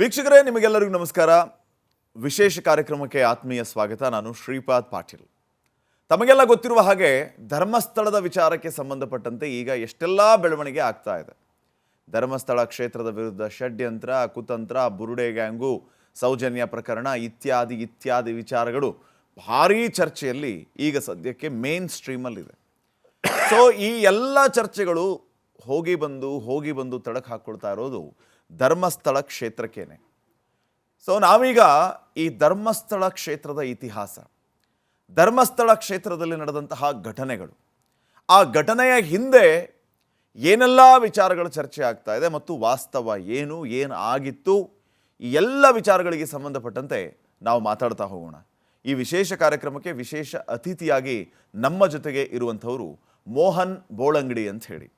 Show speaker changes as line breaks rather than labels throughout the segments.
ವೀಕ್ಷಕರೇ, ನಿಮಗೆಲ್ಲರಿಗೂ ನಮಸ್ಕಾರ. ವಿಶೇಷ ಕಾರ್ಯಕ್ರಮಕ್ಕೆ ಆತ್ಮೀಯ ಸ್ವಾಗತ. ನಾನು ಶ್ರೀಪಾದ್ ಪಾಟೀಲ್. ತಮಗೆಲ್ಲ ಗೊತ್ತಿರುವ ಹಾಗೆ ಧರ್ಮಸ್ಥಳದ ವಿಚಾರಕ್ಕೆ ಸಂಬಂಧಪಟ್ಟಂತೆ ಈಗ ಎಷ್ಟೆಲ್ಲ ಬೆಳವಣಿಗೆ ಆಗ್ತಾ ಇದೆ. ಧರ್ಮಸ್ಥಳ ಕ್ಷೇತ್ರದ ವಿರುದ್ಧ ಷಡ್ಯಂತ್ರ, ಕುತಂತ್ರ, ಬುರುಡೆ ಗ್ಯಾಂಗು, ಸೌಜನ್ಯ ಪ್ರಕರಣ ಇತ್ಯಾದಿ ಇತ್ಯಾದಿ ವಿಚಾರಗಳು ಭಾರೀ ಚರ್ಚೆಯಲ್ಲಿ ಈಗ ಸದ್ಯಕ್ಕೆ ಮೇನ್ ಸ್ಟ್ರೀಮಲ್ಲಿದೆ. ಸೊ ಈ ಎಲ್ಲ ಚರ್ಚೆಗಳು ಹೋಗಿ ಬಂದು ಹೋಗಿ ಬಂದು ತಡಕ್ ಹಾಕ್ಕೊಳ್ತಾ ಇರೋದು ಧರ್ಮಸ್ಥಳ ಕ್ಷೇತ್ರಕ್ಕೇನೆ. ಸೊ ನಾವೀಗ ಈ ಧರ್ಮಸ್ಥಳ ಕ್ಷೇತ್ರದ ಇತಿಹಾಸ, ಧರ್ಮಸ್ಥಳ ಕ್ಷೇತ್ರದಲ್ಲಿ ನಡೆದಂತಹ ಘಟನೆಗಳು, ಆ ಘಟನೆಯ ಹಿಂದೆ ಏನೆಲ್ಲ ವಿಚಾರಗಳು ಚರ್ಚೆ ಆಗ್ತಾ ಇದೆ ಮತ್ತು ವಾಸ್ತವ ಏನು ಏನು ಆಗಿತ್ತು, ಈ ಎಲ್ಲ ವಿಚಾರಗಳಿಗೆ ಸಂಬಂಧಪಟ್ಟಂತೆ ನಾವು ಮಾತಾಡ್ತಾ ಹೋಗೋಣ. ಈ ವಿಶೇಷ ಕಾರ್ಯಕ್ರಮಕ್ಕೆ ವಿಶೇಷ ಅತಿಥಿಯಾಗಿ ನಮ್ಮ ಜೊತೆಗೆ ಇರುವಂಥವರು ಮೋಹನ್ ಬೋಳಂಗಡಿ ಅಂತ ಹೇಳಿ.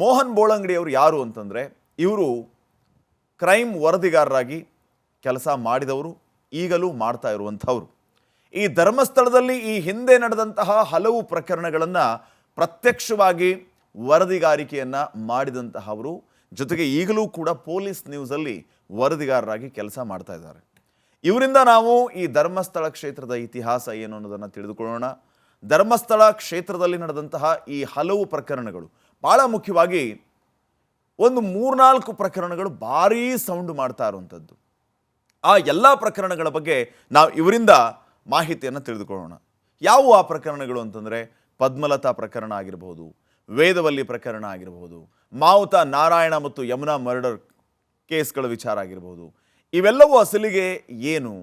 ಮೋಹನ್ ಬೋಳಂಗಡಿ ಅವರು ಯಾರು ಅಂತಂದರೆ ಇವರು ಕ್ರೈಮ್ ವರದಿಗಾರರಾಗಿ ಕೆಲಸ ಮಾಡಿದವರು, ಈಗಲೂ ಮಾಡ್ತಾ ಇರುವಂಥವ್ರು. ಈ ಧರ್ಮಸ್ಥಳದಲ್ಲಿ ಈ ಹಿಂದೆ ನಡೆದಂತಹ ಹಲವು ಪ್ರಕರಣಗಳನ್ನು ಪ್ರತ್ಯಕ್ಷವಾಗಿ ವರದಿಗಾರಿಕೆಯನ್ನು ಮಾಡಿದಂತಹವರು, ಜೊತೆಗೆ ಈಗಲೂ ಕೂಡ ಪೊಲೀಸ್ ನ್ಯೂಸಲ್ಲಿ ವರದಿಗಾರರಾಗಿ ಕೆಲಸ ಮಾಡ್ತಾ ಇದ್ದಾರೆ. ಇವರಿಂದ ನಾವು ಈ ಧರ್ಮಸ್ಥಳ ಕ್ಷೇತ್ರದ ಇತಿಹಾಸ ಏನು ಅನ್ನೋದನ್ನು ತಿಳಿದುಕೊಳ್ಳೋಣ. ಧರ್ಮಸ್ಥಳ ಕ್ಷೇತ್ರದಲ್ಲಿ ನಡೆದಂತಹ ಈ ಹಲವು ಪ್ರಕರಣಗಳು ಭಾಳ ಮುಖ್ಯವಾಗಿ ಒಂದು ಮೂರ್ನಾಲ್ಕು ಪ್ರಕರಣಗಳು ಭಾರೀ ಸೌಂಡ್ ಮಾಡ್ತಾ ಇರುವಂಥದ್ದು. ಆ ಎಲ್ಲ ಪ್ರಕರಣಗಳ ಬಗ್ಗೆ ನಾವು ಇವರಿಂದ ಮಾಹಿತಿಯನ್ನು ತಿಳಿದುಕೊಳ್ಳೋಣ. ಯಾವುವು ಆ ಪ್ರಕರಣಗಳು ಅಂತಂದರೆ ಪದ್ಮಲತಾ ಪ್ರಕರಣ ಆಗಿರಬಹುದು, ವೇದವಲ್ಲಿ ಪ್ರಕರಣ ಆಗಿರಬಹುದು, ಮಾವುತ ನಾರಾಯಣ ಮತ್ತು ಯಮುನಾ ಮರ್ಡರ್ ಕೇಸ್ಗಳ ವಿಚಾರ ಆಗಿರಬಹುದು. ಇವೆಲ್ಲವೂ ಅಸಲಿಗೆ ಏನು?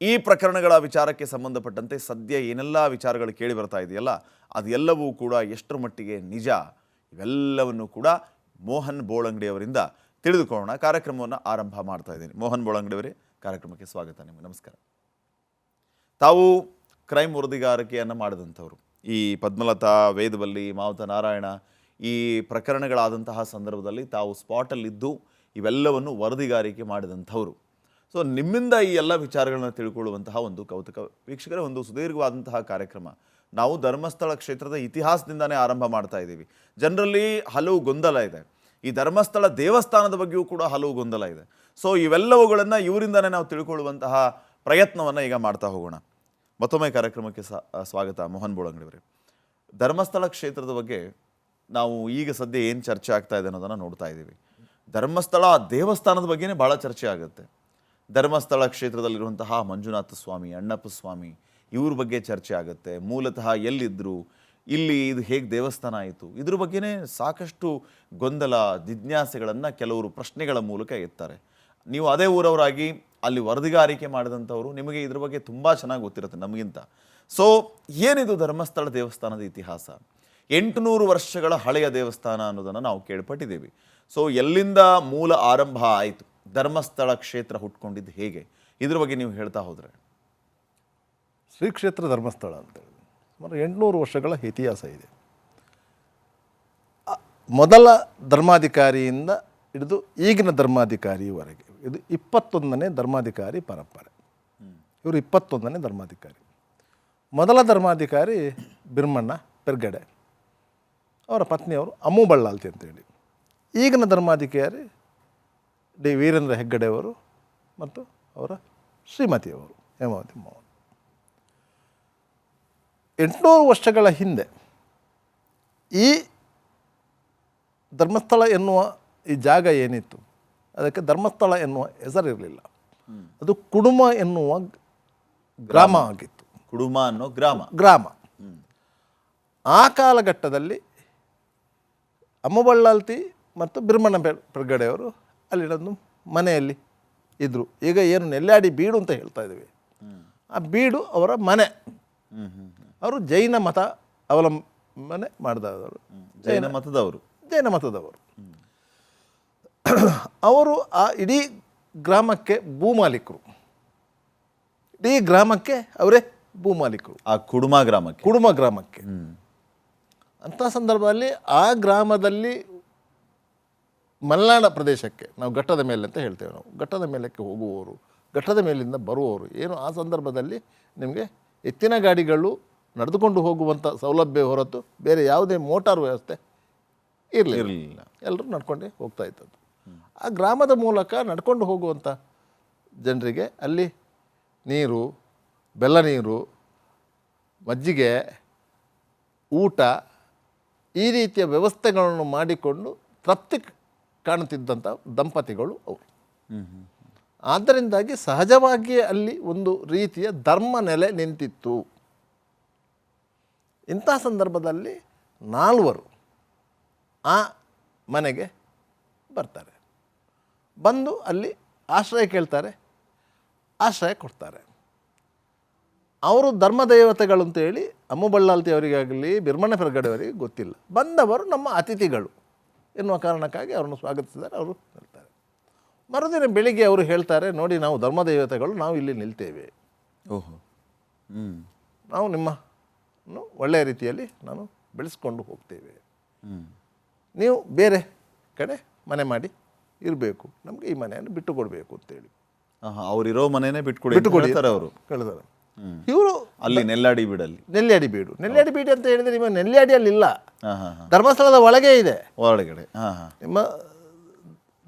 ಈ ಪ್ರಕರಣಗಳ ವಿಚಾರಕ್ಕೆ ಸಂಬಂಧಪಟ್ಟಂತೆ ಸದ್ಯ ಏನೆಲ್ಲ ವಿಚಾರಗಳು ಕೇಳಿ ಬರ್ತಾ ಇದೆಯಲ್ಲ, ಅದೆಲ್ಲವೂ ಕೂಡ ಎಷ್ಟರ ಮಟ್ಟಿಗೆ ನಿಜ? ಇವೆಲ್ಲವನ್ನು ಕೂಡ ಮೋಹನ್ ಬೋಳಂಗಡಿ ಅವರಿಂದ ತಿಳಿದುಕೊಳ್ಳೋಣ. ಕಾರ್ಯಕ್ರಮವನ್ನು ಆರಂಭ ಮಾಡ್ತಾ ಇದ್ದೀನಿ. ಮೋಹನ್ ಬೋಳಂಗಡಿ ಅವರೇ ಕಾರ್ಯಕ್ರಮಕ್ಕೆ ಸ್ವಾಗತ ನಿಮಗೆ. ನಮಸ್ಕಾರ. ತಾವು ಕ್ರೈಮ್ ವರದಿಗಾರಿಕೆಯನ್ನು ಮಾಡಿದಂಥವರು. ಈ ಪದ್ಮಲತಾ, ವೇದವಲ್ಲಿ, ಮಾವುತ ನಾರಾಯಣ ಈ ಪ್ರಕರಣಗಳಾದಂತಹ ಸಂದರ್ಭದಲ್ಲಿ ತಾವು ಸ್ಪಾಟಲ್ಲಿದ್ದು ಇವೆಲ್ಲವನ್ನು ವರದಿಗಾರಿಕೆ ಮಾಡಿದಂಥವರು. ಸೊ, ನಿಮ್ಮಿಂದ ಈ ಎಲ್ಲ ವಿಚಾರಗಳನ್ನು ತಿಳ್ಕೊಳ್ಳುವಂತಹ ಒಂದು ಕೌತುಕ ವೀಕ್ಷಕರೇ, ಒಂದು ಸುದೀರ್ಘವಾದಂತಹ ಕಾರ್ಯಕ್ರಮ ನಾವು ಧರ್ಮಸ್ಥಳ ಕ್ಷೇತ್ರದ ಇತಿಹಾಸದಿಂದನೇ ಆರಂಭ ಮಾಡ್ತಾ ಇದ್ದೀವಿ. ಜನರಲ್ಲಿ ಹಲವು ಗೊಂದಲ ಇದೆ. ಈ ಧರ್ಮಸ್ಥಳ ದೇವಸ್ಥಾನದ ಬಗ್ಗೆಯೂ ಕೂಡ ಹಲವು ಗೊಂದಲ ಇದೆ. ಸೊ ಇವೆಲ್ಲವುಗಳನ್ನು ಇವರಿಂದನೇ ನಾವು ತಿಳ್ಕೊಳ್ಳುವಂತಹ ಪ್ರಯತ್ನವನ್ನು ಈಗ ಮಾಡ್ತಾ ಹೋಗೋಣ. ಮತ್ತೊಮ್ಮೆ ಕಾರ್ಯಕ್ರಮಕ್ಕೆ ಸ್ವಾಗತ ಮೋಹನ್ ಬೋಳಂಗಡಿಯವರೇ ಧರ್ಮಸ್ಥಳ ಕ್ಷೇತ್ರದ ಬಗ್ಗೆ ನಾವು ಈಗ ಸದ್ಯ ಏನು ಚರ್ಚೆ ಆಗ್ತಾ ಇದೆ ಅನ್ನೋದನ್ನು ನೋಡ್ತಾ ಇದ್ದೀವಿ. ಧರ್ಮಸ್ಥಳ ದೇವಸ್ಥಾನದ ಬಗ್ಗೆನೇ ಭಾಳ ಚರ್ಚೆ ಆಗುತ್ತೆ. ಧರ್ಮಸ್ಥಳ ಕ್ಷೇತ್ರದಲ್ಲಿರುವಂತಹ ಮಂಜುನಾಥ ಸ್ವಾಮಿ, ಅಣ್ಣಪ್ಪ ಸ್ವಾಮಿ ಇವ್ರ ಬಗ್ಗೆ ಚರ್ಚೆ ಆಗುತ್ತೆ. ಮೂಲತಃ ಎಲ್ಲಿದ್ದರು ಇಲ್ಲಿ ಇದು ಹೇಗೆ ದೇವಸ್ಥಾನ ಆಯಿತು, ಇದ್ರ ಬಗ್ಗೆನೇ ಸಾಕಷ್ಟು ಗೊಂದಲ, ಜಿಜ್ಞಾಸೆಗಳನ್ನು ಕೆಲವರು ಪ್ರಶ್ನೆಗಳ ಮೂಲಕ ಎತ್ತಾರೆ. ನೀವು ಅದೇ ಊರವರಾಗಿ ಅಲ್ಲಿ ವರದಿಗಾರಿಕೆ ಮಾಡಿದಂಥವರು ನಿಮಗೆ ಇದ್ರ ಬಗ್ಗೆ ತುಂಬ ಚೆನ್ನಾಗಿ ಗೊತ್ತಿರುತ್ತೆ ನಮಗಿಂತ. ಸೊ ಏನಿದು ಧರ್ಮಸ್ಥಳ ದೇವಸ್ಥಾನದ ಇತಿಹಾಸ? ಎಂಟುನೂರು ವರ್ಷಗಳ ಹಳೆಯ ದೇವಸ್ಥಾನ ಅನ್ನೋದನ್ನು ನಾವು ಕೇಳ್ಪಟ್ಟಿದ್ದೀವಿ. ಸೊ ಎಲ್ಲಿಂದ ಮೂಲ ಆರಂಭ ಆಯಿತು? ಧರ್ಮಸ್ಥಳ ಕ್ಷೇತ್ರ ಹುಟ್ಕೊಂಡಿದ್ದು ಹೇಗೆ? ಇದ್ರ ಬಗ್ಗೆ ನೀವು ಹೇಳ್ತಾ ಹೋದರೆ.
ಶ್ರೀ ಕ್ಷೇತ್ರ ಧರ್ಮಸ್ಥಳ ಅಂತೇಳಿ. ಸುಮಾರು ಎಂಟುನೂರು ವರ್ಷಗಳ ಇತಿಹಾಸ ಇದೆ. ಮೊದಲ ಧರ್ಮಾಧಿಕಾರಿಯಿಂದ ಹಿಡಿದು ಈಗಿನ ಧರ್ಮಾಧಿಕಾರಿಯವರೆಗೆ ಇದು ಇಪ್ಪತ್ತೊಂದನೇ ಧರ್ಮಾಧಿಕಾರಿ ಪರಂಪರೆ. ಇವರು ಇಪ್ಪತ್ತೊಂದನೇ ಧರ್ಮಾಧಿಕಾರಿ. ಮೊದಲ ಧರ್ಮಾಧಿಕಾರಿ ಬಿರ್ಮಣ್ಣ ಪೆರ್ಗಡೆ. ಅವರ ಪತ್ನಿಯವರು ಅಮ್ಮು ಬಳ್ಳಾಲ್ತಿ ಅಂತೇಳಿ. ಈಗಿನ ಧರ್ಮಾಧಿಕಾರಿ ಡಿ. ವೀರೇಂದ್ರ ಹೆಗ್ಗಡೆಯವರು ಮತ್ತು ಅವರ ಶ್ರೀಮತಿಯವರು ಹೇಮಾವತಿ ಮೋಹನ್ ಎಂಟುನೂರು ವರ್ಷಗಳ ಹಿಂದೆ ಈ ಧರ್ಮಸ್ಥಳ ಎನ್ನುವ ಈ ಜಾಗ ಏನಿತ್ತು? ಅದಕ್ಕೆ ಧರ್ಮಸ್ಥಳ ಎನ್ನುವ ಹೆಸರಿರಲಿಲ್ಲ. ಅದು ಕುಡುಮ ಎನ್ನುವ ಗ್ರಾಮ ಆಗಿತ್ತು.
ಕುಡುಮ ಅನ್ನೋ ಗ್ರಾಮ.
ಗ್ರಾಮ. ಆ ಕಾಲಘಟ್ಟದಲ್ಲಿ ಅಮ್ಮಬಳ್ಳಾಲ್ತಿ ಮತ್ತು ಬಿರ್ಮಣ್ಣ ಪ್ರಗಡೆಯವರು ಪೆರ್ಗಡೆಯವರು ಅಲ್ಲಿನೊಂದು ಮನೆಯಲ್ಲಿ ಇದ್ದರು ಈಗ ಏನು ನೆಲ್ಲಾಡಿ ಬೀಡು ಅಂತ ಹೇಳ್ತಾ ಇದ್ದೀವಿ. ಆ ಬೀಡು ಅವರ ಮನೆ. ಅವರು ಜೈನ ಮತ ಅವಲಂಬನೆ ಮಾಡಿದವರು.
ಜೈನ ಮತದವರು.
ಜೈನ ಮತದವರು. ಅವರು ಆ ಇಡೀ ಗ್ರಾಮಕ್ಕೆ ಭೂಮಾಲೀಕರು. ಇಡೀ ಗ್ರಾಮಕ್ಕೆ ಅವರೇ ಭೂಮಾಲೀಕರು.
ಆ ಕುಡುಮ ಗ್ರಾಮಕ್ಕೆ.
ಕುಡುಮ ಗ್ರಾಮಕ್ಕೆ. ಅಂಥ ಸಂದರ್ಭದಲ್ಲಿ ಆ ಗ್ರಾಮದಲ್ಲಿ ಮಲೆನಾಡ ಪ್ರದೇಶಕ್ಕೆ ನಾವು ಘಟ್ಟದ ಮೇಲೆ ಅಂತ ಹೇಳ್ತೇವೆ ನಾವು. ಘಟ್ಟದ ಮೇಲಕ್ಕೆ ಹೋಗುವವರು ಘಟ್ಟದ ಮೇಲಿಂದ ಬರುವವರು. ಏನು ಆ ಸಂದರ್ಭದಲ್ಲಿ ನಿಮಗೆ ಎತ್ತಿನ ಗಾಡಿಗಳು ನಡೆದುಕೊಂಡು ಹೋಗುವಂಥ ಸೌಲಭ್ಯ ಹೊರತು ಬೇರೆ ಯಾವುದೇ ಮೋಟಾರ್ ವ್ಯವಸ್ಥೆ ಇರಲಿಲ್ಲ. ಎಲ್ಲರೂ ನಡ್ಕೊಂಡೇ ಹೋಗ್ತಾ ಇದ್ದದ್ದು. ಆ ಗ್ರಾಮದ ಮೂಲಕ ನಡ್ಕೊಂಡು ಹೋಗುವಂಥ ಜನರಿಗೆ ಅಲ್ಲಿ ನೀರು ಬೆಲ್ಲ ನೀರು ಮಜ್ಜಿಗೆ ಊಟ ಈ ರೀತಿಯ ವ್ಯವಸ್ಥೆಗಳನ್ನು ಮಾಡಿಕೊಂಡು ತೃಪ್ತಿ ಕಾಣುತ್ತಿದ್ದಂಥ ದಂಪತಿಗಳು ಅವರು. ಆದ್ದರಿಂದಾಗಿ ಸಹಜವಾಗಿಯೇ ಅಲ್ಲಿ ಒಂದು ರೀತಿಯ ಧರ್ಮ ನೆಲೆ ನಿಂತಿತ್ತು. ಇಂಥ ಸಂದರ್ಭದಲ್ಲಿ ನಾಲ್ವರು ಆ ಮನೆಗೆ ಬರ್ತಾರೆ. ಬಂದು ಅಲ್ಲಿ ಆಶ್ರಯ ಕೇಳ್ತಾರೆ ಆಶ್ರಯ ಕೊಡ್ತಾರೆ. ಅವರು ಧರ್ಮದೇವತೆಗಳು ಅಂತೇಳಿ ಅಮ್ಮು ಬಳ್ಳಾಲ್ತಿ ಅವರಿಗಾಗಲಿ ಬಿರ್ಮಣ್ಣ ಅವರಿಗೆ ಗೊತ್ತಿಲ್ಲ. ಬಂದವರು ನಮ್ಮ ಅತಿಥಿಗಳು ಎನ್ನುವ ಕಾರಣಕ್ಕಾಗಿ ಅವರನ್ನು ಸ್ವಾಗತಿಸಿದ್ದಾರೆ ಅವರು ಹೇಳ್ತಾರೆ. ಮರುದಿನ ಬೆಳಿಗ್ಗೆ ಅವರು ಹೇಳ್ತಾರೆ ನೋಡಿ ನಾವು ಧರ್ಮದೇವತೆಗಳು ನಾವು ಇಲ್ಲಿ ನಿಲ್ತೇವೆ.
ಓಹೋ. ಹ್ಞೂ
ನಾವು ನಿಮ್ಮನ್ನು ಒಳ್ಳೆಯ ರೀತಿಯಲ್ಲಿ ನಾನು ಬೆಳೆಸ್ಕೊಂಡು ಹೋಗ್ತೇವೆ. ನೀವು ಬೇರೆ ಕಡೆ ಮನೆ ಮಾಡಿ ಇರಬೇಕು. ನಮಗೆ ಈ ಮನೆಯನ್ನು ಬಿಟ್ಟು ಕೊಡಬೇಕು ಅಂತೇಳಿ
ಅವರಿರೋ ಮನೆಯೇ ಮನೆನೇ ಬಿಟ್ಕೊಡಿ
ಬಿಟ್ಟು
ಅವರು.
ಕೇಳಿದಾರೆ ಇವರು
ಅಲ್ಲಿ ನೆಲ್ಲಾಡಿ ಬೀಡಲ್ಲಿ.
ನೆಲ್ಲಾಡಿ ಬೀಡು. ನೆಲ್ಲಾಡಿ ಬೀಡು ಅಂತ ಹೇಳಿದ್ರೆ ನಿಮ್ಮ ನೆಲ್ಲಾಡಿಯಲ್ಲಿ ಇಲ್ಲ. ಧರ್ಮಸ್ಥಳದ ಒಳಗೆ ಇದೆ.
ಒಳಗಡೆ
ನಿಮ್ಮ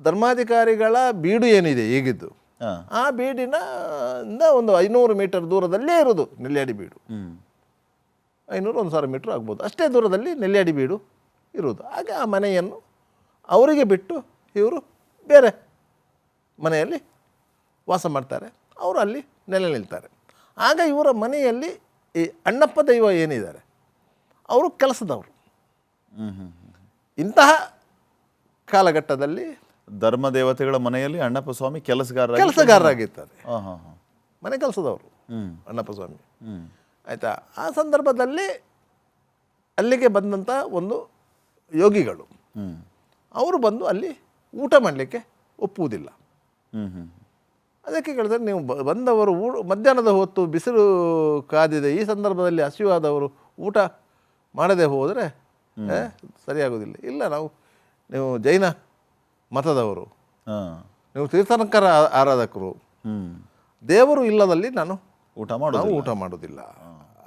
ಧರ್ಮಾಧಿಕಾರಿಗಳ ಬೀಡು ಏನಿದೆ ಈಗಿದ್ದು? ಆ ಬೀಡಿನ ಒಂದು ಐನೂರು ಮೀಟರ್ ದೂರದಲ್ಲೇ ಇರೋದು ನೆಲ್ಲಾಡಿ ಬೀಡು. ಐನೂರು ಒಂದು ಸಾವಿರ ಮೀಟ್ರ್ ಆಗ್ಬೋದು. ಅಷ್ಟೇ ದೂರದಲ್ಲಿ ನೆಲ್ಯಾಡಿ ಬೀಡು ಇರುವುದು. ಆಗ ಆ ಮನೆಯನ್ನು ಅವರಿಗೆ ಬಿಟ್ಟು ಇವರು ಬೇರೆ ಮನೆಯಲ್ಲಿ ವಾಸ ಮಾಡ್ತಾರೆ. ಅವರು ಅಲ್ಲಿ ನೆಲೆ ನಿಲ್ತಾರೆ. ಆಗ ಇವರ ಮನೆಯಲ್ಲಿ ಈ ಅಣ್ಣಪ್ಪ ದೈವ ಏನಿದ್ದಾರೆ? ಅವರು ಕೆಲಸದವರು. ಇಂತಹ ಕಾಲಘಟ್ಟದಲ್ಲಿ
ಧರ್ಮ ದೇವತೆಗಳ ಮನೆಯಲ್ಲಿ ಅಣ್ಣಪ್ಪ ಸ್ವಾಮಿ ಕೆಲಸಗಾರ
ಕೆಲಸಗಾರರಾಗಿರ್ತಾರೆ.
ಹಾ ಹಾ ಹಾ.
ಮನೆ ಕೆಲಸದವರು ಅಣ್ಣಪ್ಪ ಸ್ವಾಮಿ. ಆಯಿತಾ? ಆ ಸಂದರ್ಭದಲ್ಲಿ ಅಲ್ಲಿಗೆ ಬಂದಂಥ ಒಂದು ಯೋಗಿಗಳು. ಅವರು ಬಂದು ಅಲ್ಲಿ ಊಟ ಮಾಡಲಿಕ್ಕೆ ಒಪ್ಪುವುದಿಲ್ಲ. ಅದಕ್ಕೆ ಕೇಳಿದ್ರೆ ನೀವು ಬ- ಬಂದವರು ಊ ಮಧ್ಯಾಹ್ನದ ಹೊತ್ತು ಬಿಸಿಲು ಕಾದಿದೆ ಈ ಸಂದರ್ಭದಲ್ಲಿ ಹಸಿವಾದವರು ಊಟ ಮಾಡದೆ ಹೋದರೆ ಸರಿಯಾಗೋದಿಲ್ಲ ಇಲ್ಲ ನಾವು ನೀವು ಜೈನ ಮತದವರು.
ಹಾ.
ನೀವು ತೀರ್ಥಂಕರ ಆರಾಧಕರು. ದೇವರು ಇಲ್ಲದಲ್ಲಿ ನಾನು
ಊಟ
ನಾವು ಊಟ ಮಾಡೋದಿಲ್ಲ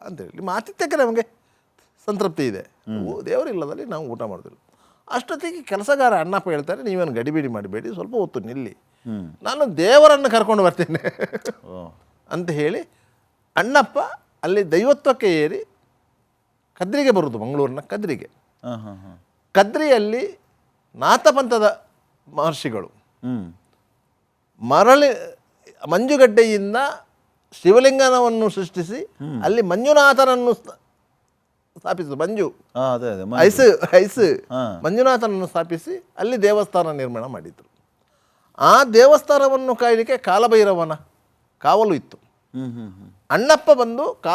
ಅಂತೇಳಿ ನಿಮ್ಮ ಆತಿಥ್ಯಕ್ಕೆ ನಮಗೆ ಸಂತೃಪ್ತಿ ಇದೆ. ದೇವರಿಲ್ಲದಲ್ಲಿ ನಾವು ಊಟ ಮಾಡೋದಿಲ್ಲ. ಅಷ್ಟೊತ್ತಿಗೆ ಕೆಲಸಗಾರ ಅಣ್ಣಪ್ಪ ಹೇಳ್ತಾರೆ ನೀವೇನು ಗಡಿಬಿಡಿ ಮಾಡಬೇಡಿ ಸ್ವಲ್ಪ ಹೊತ್ತು ನಿಲ್ಲಿ. ನಾನು ದೇವರನ್ನು ಕರ್ಕೊಂಡು ಬರ್ತೇನೆ. ಅಂತ ಹೇಳಿ ಅಣ್ಣಪ್ಪ ಅಲ್ಲಿ ದೈವತ್ವಕ್ಕೆ ಏರಿ ಕದ್ರಿಗೆ ಬರುವುದು ಮಂಗಳೂರಿನ ಕದ್ರಿಗೆ. ಕದ್ರಿಯಲ್ಲಿ ನಾಥಪಂಥದ ಮಹರ್ಷಿಗಳು. ಮರಳಿ ಮಂಜುಗಡ್ಡೆಯಿಂದ ಶಿವಲಿಂಗನವನ್ನು ಸೃಷ್ಟಿಸಿ ಅಲ್ಲಿ ಮಂಜುನಾಥನನ್ನು ಸ್ಥಾಪಿಸು ಮಂಜು. Ice ice. ಮಂಜುನಾಥನನ್ನು ಸ್ಥಾಪಿಸಿ ಅಲ್ಲಿ ದೇವಸ್ಥಾನ ನಿರ್ಮಾಣ ಮಾಡಿದರು. ಆ ದೇವಸ್ಥಾನವನ್ನು ಕಾಯಲಿಕ್ಕೆ ಕಾಲಭೈರವನ ಕಾವಲು ಇತ್ತು. ಅಣ್ಣಪ್ಪ ಬಂದು ಕಾಲ